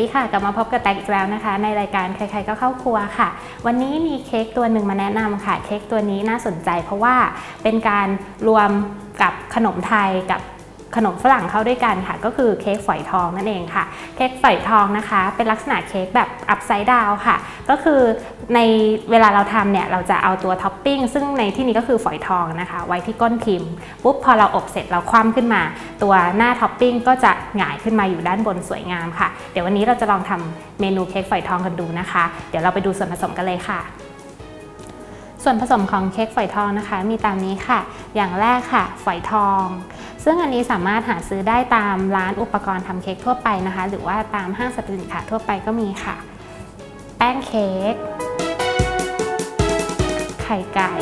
ดีค่ะ กลับมาพบกับแตกอีกแล้วนะคะ ในรายการใครๆก็เข้าครัวค่ะ วันนี้มีเค้กตัวหนึ่งมาแนะนำค่ะ เค้กตัวนี้น่าสนใจเพราะว่าเป็นการรวมกับขนมไทยกับ ขนมฝรั่งเข้าด้วยกันค่ะ ก็คือเค้กฝอยทองนั่นเองค่ะ เค้กฝอยทองนะคะ เป็นลักษณะเค้กแบบอัพไซด์ดาวค่ะ ก็คือในเวลาเราทำเนี่ยเราจะเอาตัวท็อปปิ้งซึ่งในที่นี้ก็คือฝอยทองนะคะ ไว้ที่ก้นพิมพ์ปุ๊บพอเราอบเสร็จเราคว่ำขึ้นมา ตัวหน้าท็อปปิ้งก็จะหงายขึ้นมาอยู่ด้านบนสวยงามค่ะ เดี๋ยววันนี้เราจะลองทำเมนูเค้กฝอยทองกันดูนะคะ เดี๋ยวเราไปดูส่วนผสมกันเลยค่ะ ส่วนผสมของเค้กฝอยทองนะคะ มีตามนี้ค่ะ อย่างแรกค่ะ ฝอยทอง ซึ่งอันนี้สามารถหาซื้อได้ตามร้านอุปกรณ์ทำเค้กทั่วไปนะคะ หรือว่าตามห้างสรรพสินค้าทั่วไปก็มีค่ะ แป้งเค้ก ไข่ไก่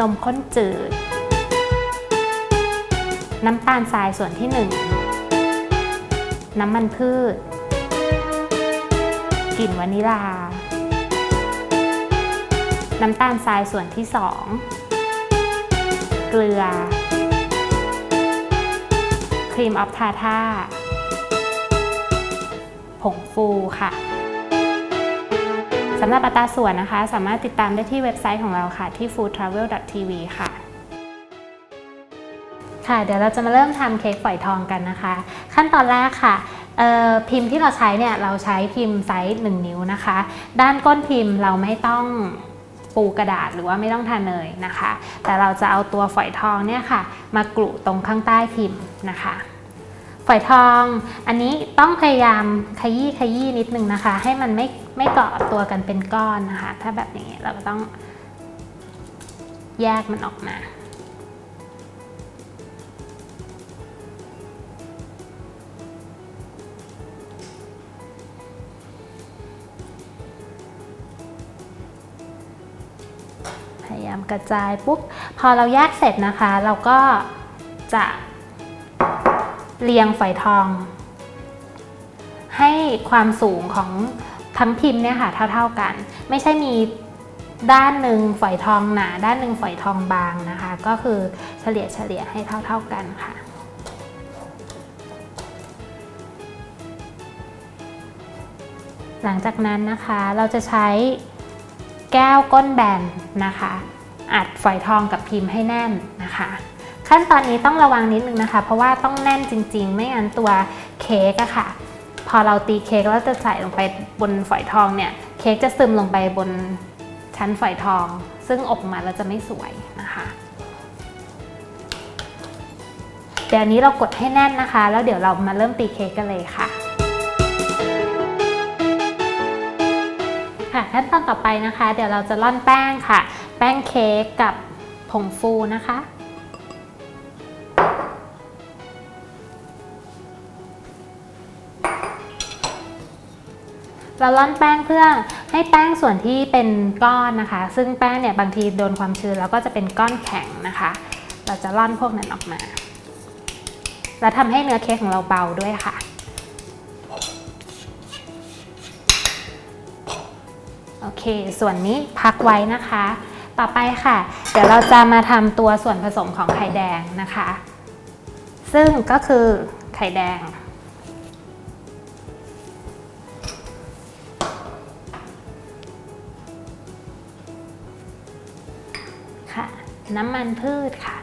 นมข้นจืด น้ำตาลทรายส่วนที่ 1 น้ำมันพืช กลิ่นวานิลา น้ำตาลทรายส่วนที่ 2 เกลือ ครีมออฟทาท่าผงฟูค่ะสำหรับอัตราส่วนนะคะ สามารถติดตามได้ที่เว็บไซต์ของเราค่ะ ที่ foodtravel.tv ค่ะ ค่ะ เดี๋ยวเราจะมาเริ่มทำเค้กฝอยทองกันนะคะ ขั้นตอนแรกค่ะพิมพ์ที่เราใช้เนี่ย เราใช้พิมพ์ไซส์ 1 นิ้วนะคะ ด้านก้นพิมพ์เราไม่ต้อง ปูกระดาษหรือว่าไม่ต้องทาเนยนะคะ แต่เราจะเอาตัวฝอยทองเนี่ยค่ะ มากรุตรงข้างใต้พิมพ์นะคะฝอยทอง อันนี้ต้องพยายามขยี้ขยี้นิดนึงนะคะ ให้มันไม่ไม่เกาะตัวกันเป็นก้อนนะคะ ถ้าแบบนี้เราก็ต้องแยกมันออกมา ยามกระจายปุ๊บพอเราแยกเสร็จนะคะ เราก็จะเรียงฝอยทอง ให้ความสูงของทั้งพิมพ์เนี่ยค่ะเท่า ๆกัน ไม่ใช่มีด้านหนึ่งฝอยทองหนา ด้านหนึ่งฝอยทองบางนะคะ ก็คือเฉลี่ยเฉลี่ยให้เท่า ๆกันค่ะหลังจากนั้นนะคะเราจะใช้แก้วก้นแบนนะคะ อัดฝอยทองกับพิมพ์ให้แน่นนะคะ ขั้นตอนนี้ต้องระวังนิดนึงนะคะ เพราะว่าต้องแน่นจริง ๆ ไม่งั้นตัวเค้กอะค่ะ พอเราตีเค้กแล้วจะใส่ลงไปบนฝอยทองเนี่ยเค้กจะซึมลงไปบนชั้นฝอยทอง ซึ่งออกมาแล้วจะไม่สวยนะคะเดี๋ยวนี้เรากดให้แน่นนะคะ แล้วเดี๋ยวเรามาเริ่มตีเค้กกันเลยค่ะค่ะขั้นตอนต่อไปนะคะ เดี๋ยวเราจะร่อนแป้งค่ะ ป้งเค้กกับผงฟูนะคะ เราร่อนแป้งเพื่อให้แป้งส่วนที่เป็นก้อนนะคะ ซึ่งแป้งเนี่ยบางทีโดนความชื้นแล้วก็จะเป็นก้อนแข็งนะคะ เราจะร่อนพวกนั้นออกมา แล้วทำให้เนื้อเค้กของเราเบาด้วยค่ะโอเค ส่วนนี้พักไว้นะคะ ต่อไปค่ะ เดี๋ยวเราจะมาทำตัวส่วนผสมของไข่แดงนะคะ ซึ่งก็คือไข่แดง ค่ะ น้ำมันพืชค่ะ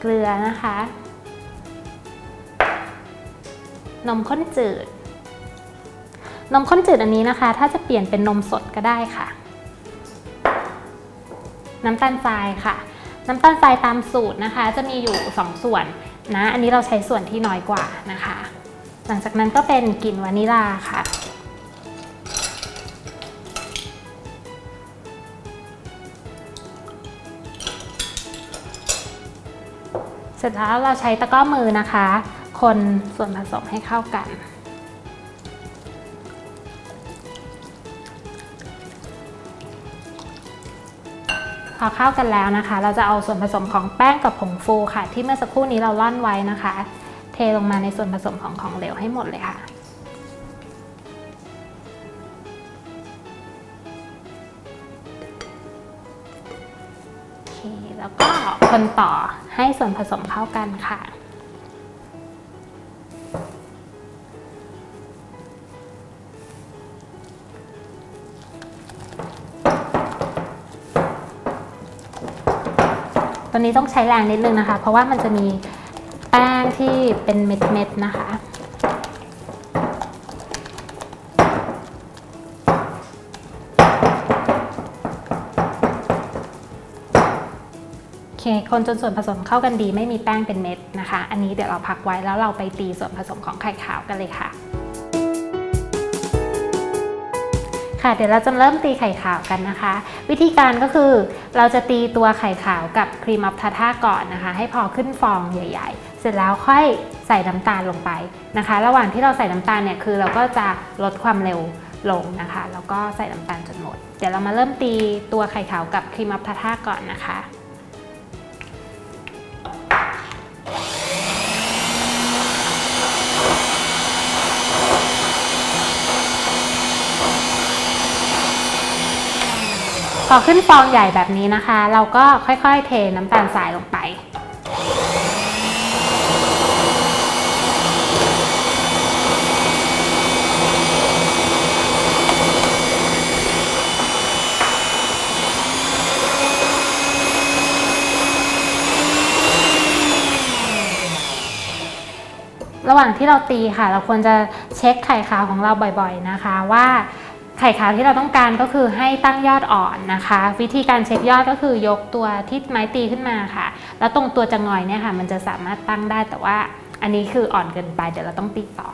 เกลือนะคะ นมข้นจืด นมข้นจืดอันนี้นะคะ ถ้าจะเปลี่ยนเป็นนมสดก็ได้ค่ะ น้ำตาลทรายค่ะ น้ำตาลทรายตามสูตรนะคะ จะมีอยู่ 2 ส่วนนะ อันนี้เราใช้ส่วนที่น้อยกว่านะคะ หลังจากนั้นก็เป็นกลิ่นวานิลาค่ะเสร็จแล้วเราใช้ตะกร้อมือนะคะ คนส่วนผสมให้เข้ากัน พอเข้ากันแล้วนะคะ เราจะเอาส่วนผสมของแป้งกับผงฟูค่ะ ที่เมื่อสักครู่นี้เราล่อนไว้นะคะ เทลงมาในส่วนผสมของของเหลวให้หมดเลยค่ะแล้วก็คนต่อให้ส่วนผสมเข้ากันค่ะ ตัวนี้ต้องใช้แรงนิดนึงนะคะ เพราะว่ามันจะมีแป้งที่เป็นเม็ดๆนะคะโอเคคนจนส่วนผสมเข้ากันดีไม่มีแป้งเป็นเม็ดนะคะ อันนี้เดี๋ยวเราพักไว้แล้วเราไปตีส่วนผสมของไข่ขาวกันเลยค่ะ ค่ะเดี๋ยวเราจะเริ่มตีไข่ขาวกันนะคะ วิธีการก็คือเราจะตีตัวไข่ขาวกับครีมอัพทาท่าก่อนนะคะ ให้พอขึ้นฟองใหญ่ ๆ เสร็จแล้วค่อยใส่น้ำตาลลงไปนะคะ ระหว่างที่เราใส่น้ำตาลเนี่ยคือเราก็จะลดความเร็วลงนะคะ แล้วก็ใส่น้ำตาลจนหมด เดี๋ยวเรามาเริ่มตีตัวไข่ขาวกับครีมอัพทาท่าก่อนนะคะ พอขึ้นฟองใหญ่แบบนี้นะคะ เราก็ค่อยๆ เทน้ำตาลทรายลงไป ระหว่างที่เราตีค่ะ เราควรจะเช็คไข่ขาวของเราบ่อยๆนะคะว่า ไข่ขาวที่เราต้องการก็คือให้ตั้งยอดอ่อนนะคะ วิธีการเช็คยอดก็คือยกตัวที่ไม้ตีขึ้นมาค่ะ แล้วตรงตัวจะงอยเนี่ยค่ะ มันจะสามารถตั้งได้แต่ว่าอันนี้คืออ่อนเกินไปเดี๋ยวเราต้องตีต่อ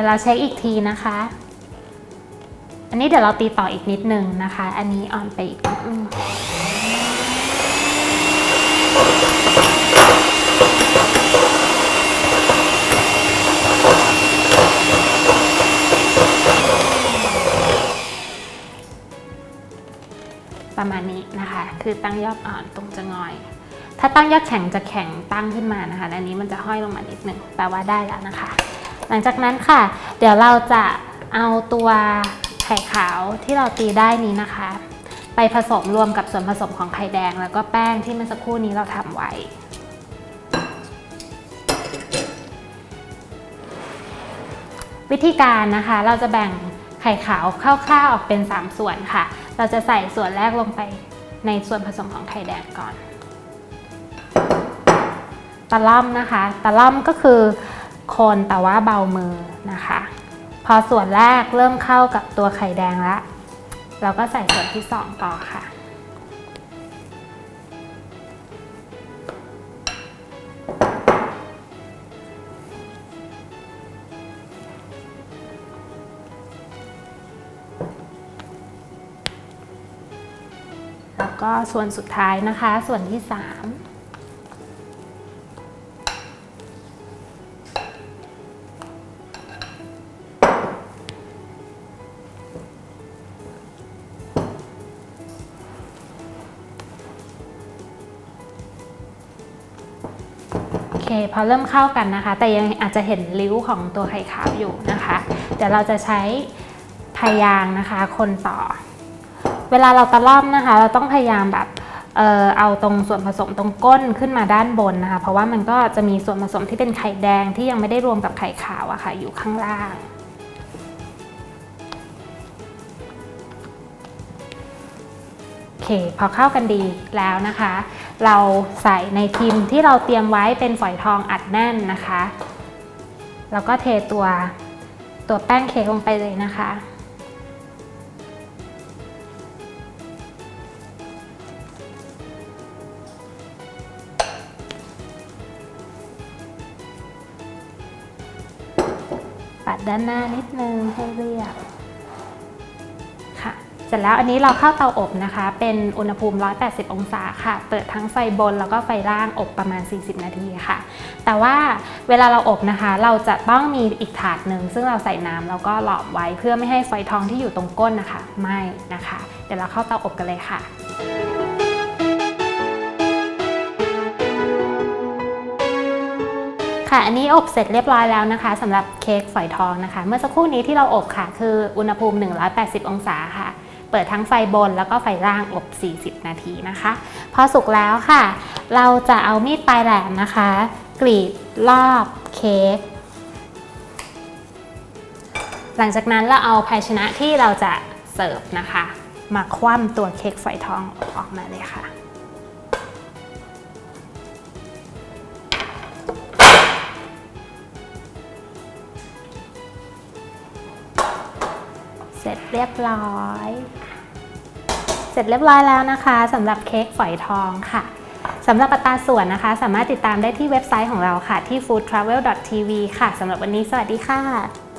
ดี๋ยวเราเช็คอีกทีนะคะ อันนี้เดี๋ยวเราตีต่ออีกนิดนึงนะคะ อันนี้อ่อนไปอีกนิดนึงประมาณนี้นะคะ คือตั้งยอดอ่อนตรงจะงอย ถ้าตั้งยอดแข็งจะแข็งตั้งขึ้นมานะคะ อันนี้มันจะห้อยลงมานิดหนึ่งแปลว่าได้แล้วนะคะ หลังจากนั้นค่ะ เดี๋ยวเราจะเอาตัวไข่ขาวที่เราตีได้นี้นะคะ ไปผสมรวมกับส่วนผสมของไข่แดง แล้วก็แป้งที่เมื่อสักครู่นี้เราทำไว้วิธีการนะคะเราจะแบ่งไข่ขาวคร่าวๆออกเป็น 3 ส่วนค่ะ เราจะใส่ส่วนแรกลงไปในส่วนผสมของไข่แดงก่อน ตะล่อมนะคะ ตะล่อมก็คือ คนแต่ว่าเบามือนะคะ พอส่วนแรกเริ่มเข้ากับตัวไข่แดงแล้วเราก็ใส่ส่วนที่ 2 ต่อค่ะ แล้วก็ส่วนสุดท้ายนะคะ ส่วนที่ 3 เคพอเริ่มเข้ากันนะคะ แต่ยังอาจจะเห็นริ้วของตัวไข่ขาวอยู่นะคะ เดี๋ยวเราจะใช้พยางนะคะ คนต่อ เวลาเราตะล่อมนะคะ เราต้องพยายามแบบเออเอาตรงส่วนผสมตรงก้นขึ้นมาด้านบนนะคะ เพราะว่ามันก็จะมีส่วนผสมที่เป็นไข่แดงที่ยังไม่ได้รวมกับไข่ขาวอะค่ะอยู่ข้างล่าง พอเข้ากันดีแล้วนะคะ เราใส่ในพิมพ์ที่เราเตรียมไว้เป็นฝอยทองอัดแน่นนะคะ แล้วก็เทตัวตัวแป้งเค้กลงไปเลยนะคะ ปัดด้านหน้านิดนึงให้เรียบ เสร็จแล้วอันนี้เราเข้าเตาอบนะคะ เป็นอุณหภูมิ 180 องศาค่ะ เปิดทั้งไฟบนแล้วก็ไฟล่างอบประมาณ 40 นาทีค่ะ แต่ว่าเวลาเราอบนะคะ เราจะต้องมีอีกถาดหนึ่งซึ่งเราใส่น้ำแล้วก็หลอมไว้เพื่อไม่ให้ไฟทองที่อยู่ตรงก้นนะคะไหม้นะคะ เดี๋ยวเราเข้าเตาอบกันเลยค่ะค่ะอันนี้อบเสร็จเรียบร้อยแล้วนะคะสำหรับเค้กฝอยทองนะคะ เมื่อสักครู่นี้ที่เราอบค่ะ คืออุณหภูมิ 180 องศาค่ะ เปิดทั้งไฟบนแล้วก็ไฟล่างอบ 40 นาทีนะคะ พอสุกแล้วค่ะ เราจะเอามีดปลายแหลมนะคะ กรีดรอบเค้กหลังจากนั้นเราเอาภาชนะที่เราจะเสิร์ฟนะคะ มาคว่ำตัวเค้กฝอยทองออกมาเลยค่ะ เสร็จเรียบร้อย เสร็จเรียบร้อยแล้วนะคะสำหรับเค้กฝอยทองค่ะสำหรับอัตราส่วนนะคะ สามารถติดตามได้ที่เว็บไซต์ของเราค่ะ ที่ foodtravel.tv ค่ะสำหรับวันนี้สวัสดีค่ะ